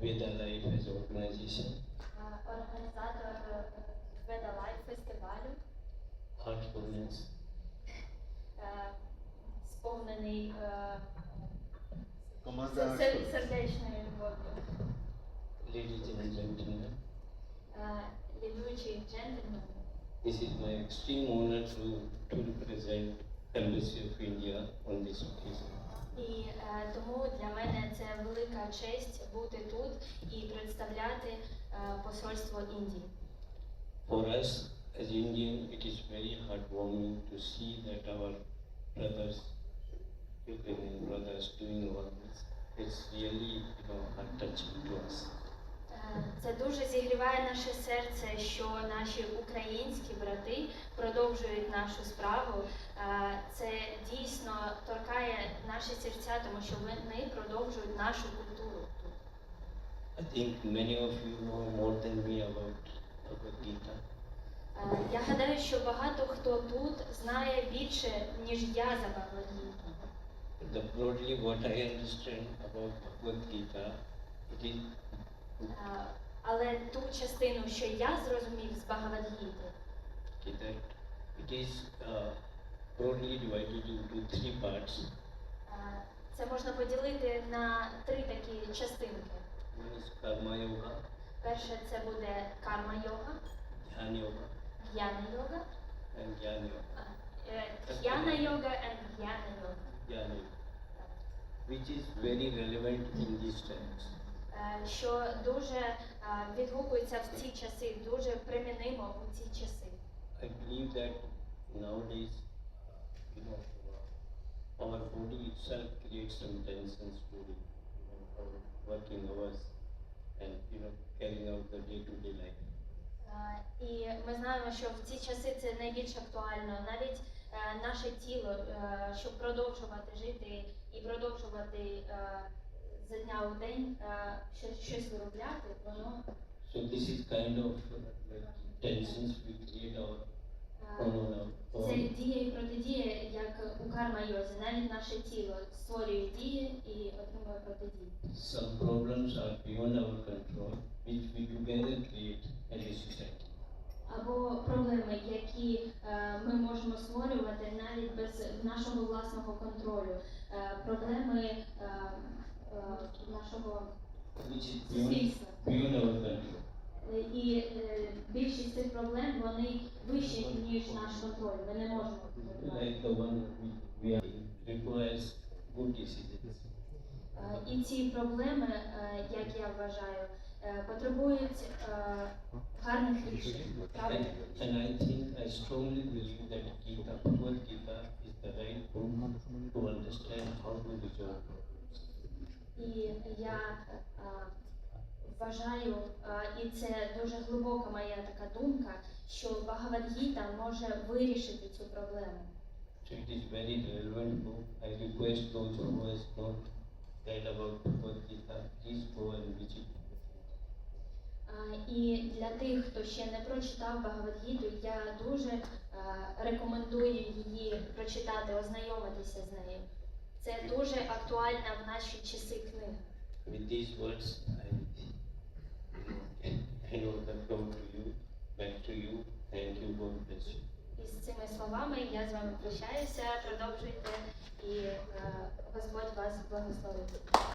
Veda Life as an organization, е, організатор Веда Лайф фестивалю, heartfulness, е, сповнений е, Команда се- се- сердечною любов'ю. ladies and gentlemen. Е, Лідуючий джентльмен. This is my extreme honor to, to represent Embassy of India on this occasion. Е, тому для мене це велика честь бути тут і представляти е, посольство Індії. For us as Indian, it is very heartwarming to see that our brothers, Ukrainian brothers doing all this. It's really, you know, heart touching to us. Це дуже зігріває наше серце, що наші українські брати продовжують нашу справу. Е, Це дійсно торкає наші серця, тому що вони продовжують нашу культуру. I think many of you know more than me about Bhagavad Gita. Е, Я гадаю, що багато хто тут знає більше, ніж я за Бхагавадгіту. The broadly what I understand about Bhagavad Gita, it is Але ту частину, що я зрозумів з Бхагавадгіти, okay, it is uh, broadly divided into three parts. е, це можна поділити на три такі частинки. One is karma yoga, Перше це буде карма йога, dhyana yoga, г'яна йога, and jnana yoga. Х'яна йога і г'яна йога. Jnana yoga, which is very relevant in these times. Е, Що дуже е, відгукується в ці часи, дуже примінимо у ці часи. I believe that nowadays, you know, our body itself creates some tensions during you know, our working hours and you know carrying out the day-to-day life. Е, І ми знаємо, що в ці часи це найбільш актуально. Навіть наше тіло, щоб продовжувати жити і продовжувати за дня у день е, щось, щось виробляти, воно So this is kind of uh, like tensions we create our е, Це діє і протидія, як у карма йозі. Навіть наше тіло створює дії і отримує протидії. Some problems are beyond our control, which we together create as a society. Або проблеми, які е, ми можемо створювати навіть без нашого власного контролю. Проблеми нашого суспільства. Е, І е, більшість цих проблем вони вищі, ніж наш контроль. Ми не можемо. Е, І ці проблеми, як я вважаю, потребують гарних рішень. And, правильних and рішень. I think I strongly believe that Gita, Bhagavad Gita is the right book to understand how to resolve problems. І я е, вважаю, е, і це дуже глибока моя така думка, що Багавадгіта може вирішити цю проблему. So it is very relevant book. I request those who has not read about Bhagavad Gita, please go and visit. Е, І для тих, хто ще не прочитав Багавадгіту, я дуже рекомендую її прочитати, ознайомитися з нею. Це дуже актуальна в наші часи. With these words, I hand over the floor to you, back to you. Thank you, God bless you. І цими словами я з вами прощаюся. Продовжуйте і е, Господь вас благословить.